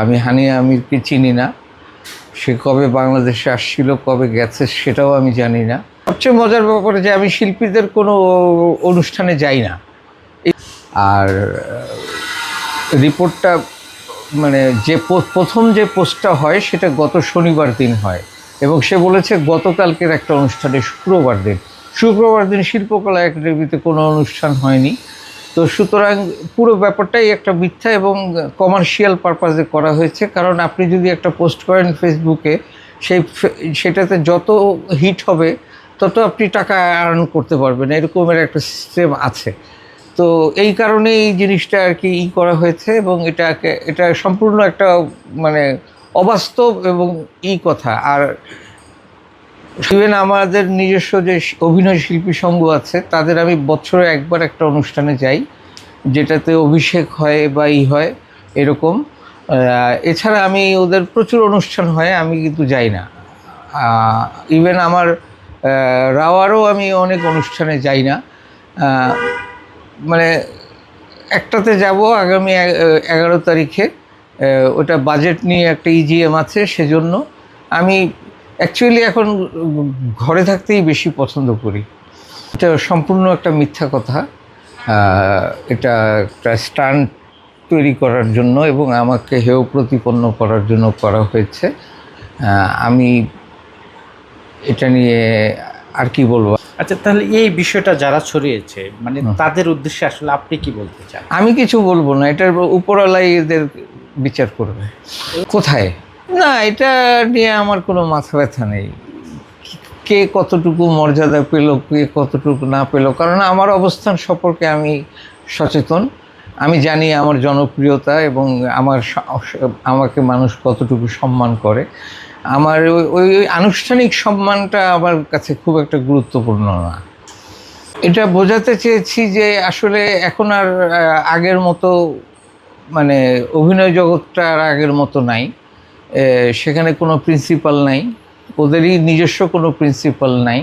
আমি হানিয়া আমিরকে চিনি না। সে কবে বাংলাদেশে আসছিল, কবে গেছে, সেটাও আমি জানি না। সবচেয়ে মজার ব্যাপার যে আমি শিল্পীদের কোনো অনুষ্ঠানে যাই না। আর রিপোর্টটা মানে যে প্রথম যে পোস্টটা হয়, সেটা গত শনিবার দিন হয়। এবং সে বলেছে, গতকালকের একটা অনুষ্ঠানে শুক্রবার দিন। শুক্রবার দিন শিল্পকলা একাডেমিতে কোনো অনুষ্ঠান হয়নি। তো সুতরাং পুরো ব্যাপারটাই একটা মিথ্যা এবং কমার্শিয়াল পারপাসে করা হয়েছে। কারণ আপনি যদি একটা পোস্ট করেন ফেসবুকে সেই সেটাতে যত হিট হবে, তত আপনি টাকা আর্ন করতে পারবেন। এরকমের একটা সিস্টেম আছে। তো এই কারণে এই জিনিসটা আর কি ই করা হয়েছে এবং এটাকে এটা সম্পূর্ণ একটা মানে অবাস্তব এবং ই কথা। আর ইভেন আমাদের নিজস্ব যে অভিনয় শিল্পী সংঘ আছে, তাদের আমি বছরে একবার একটা অনুষ্ঠানে যাই, যেটাতে অভিষেক হয় বা ই হয়, এরকম। এছাড়া আমি ওদের প্রচুর অনুষ্ঠান হয়, আমি কিন্তু যাই না। ইভেন আমার রাওয়ারও আমি অনেক অনুষ্ঠানে যাই না। মানে একটাতে যাব আগামী এগারো তারিখে। ওটা বাজেট নিয়ে একটা ইজিএম আছে, সেজন্য আমি অ্যাকচুয়ালি এখন ঘরে থাকতেই বেশি পছন্দ করি। এটা সম্পূর্ণ একটা মিথ্যা কথা। এটা একটা স্টান্ট তৈরি করার জন্য এবং আমাকে হেয় প্রতিপন্ন করার জন্য করা হয়েছে। আমি এটা নিয়ে আর কি বলব? আচ্ছা তাহলে এই বিষয়টা যারা ছড়িয়েছে মানে তাদের উদ্দেশ্যে আসলে আপনি কি বলতে চান? আমি কিছু বলব না এটার উপরওয়ালাই এদের বিচার করবে। কোথায়? না, এটা নিয়ে আমার কোনো মাথা ব্যথা নেই। কে কতটুকু মর্যাদা পেল, কে কতটুকু না পেল, কারণ আমার অবস্থান সম্পর্কে আমি সচেতন। আমি জানি আমার জনপ্রিয়তা এবং আমার আমাকে মানুষ কতটুকু সম্মান করে। আমার ওই- ওই আনুষ্ঠানিক সম্মানটা আমার কাছে খুব একটা গুরুত্বপূর্ণ না। এটা বোঝাতে চেয়েছি যে আসলে এখন আর আগের মতো মানে অভিনয় জগৎটা আর আগের মতো নাই। সেখানে কোনো প্রিন্সিপাল নাই। ওদেরই নিজস্ব কোনো প্রিন্সিপাল নাই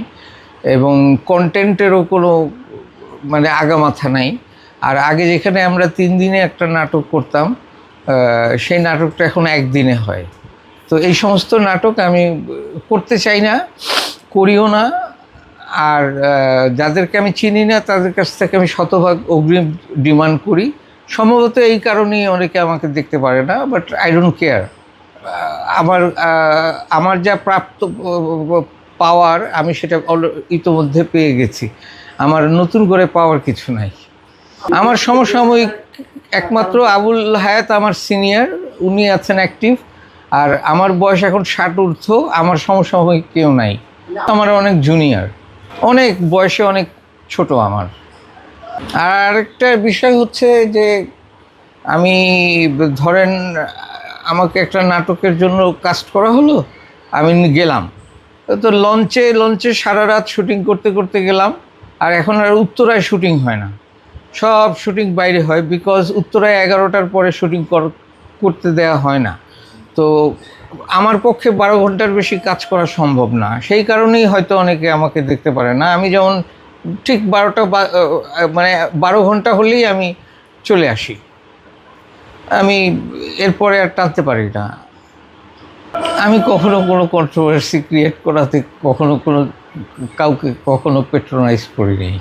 এবং কন্টেন্টেরও কোনো মানে আগামাথা নাই। আর আগে যেখানে আমরা তিন দিনে একটা নাটক করতাম সেই নাটকটা এখন একদিনে হয়। তো এই সমস্ত নাটক আমি করতে চাই না, করিও না। আর যাদেরকে আমি চিনি না, তাদের কাছ থেকে আমি শতভাগ অগ্রিম ডিমান্ড করি। সম্ভবত এই কারণেই অনেকে আমাকে দেখতে পারে না বাট আই ডোন্ট কেয়ার আমার আমার যা প্রাপ্ত পাওয়ার আমি সেটা ইতোমধ্যে পেয়ে গেছি। আমার নতুন করে পাওয়ার কিছু নাই। আমার সমসাময়িক একমাত্র আবুল হায়াত আমার সিনিয়র, উনি আছেন অ্যাক্টিভ, আর আমার বয়স এখন ষাট ঊর্ধ্ব, আমার সমসাময়িক কেউ নাই। আমার অনেক জুনিয়র, অনেক বয়সে অনেক ছোট আমার। আর আরেকটা বিষয় হচ্ছে যে, আমি ধরেন আমাকে একটা নাটকের জন্য কাস্ট করা হলো, আমি গেলাম। তো লঞ্চে লঞ্চে সারা রাত শুটিং করতে করতে গেলাম, আর এখন আর উত্তরায় শুটিং হয় না। সব শুটিং বাইরে হয় বিকজ উত্তরায় এগারোটার পরে শুটিং করতে দেওয়া হয় না। তো আমার পক্ষে বারো ঘণ্টার বেশি কাজ করা সম্ভব না। সেই কারণেই হয়তো অনেকে আমাকে দেখতে পারে না। আমি যেমন ঠিক বারোটা মানে বারো ঘণ্টা হলেই আমি চলে আসি। আমি এরপরে আর টানতে পারি না। আমি কখনো কোনো কন্ট্রোভার্সি ক্রিয়েট করাতে কখনো কোনো কাউকে কখনো পেট্রোনাইজ করিনি।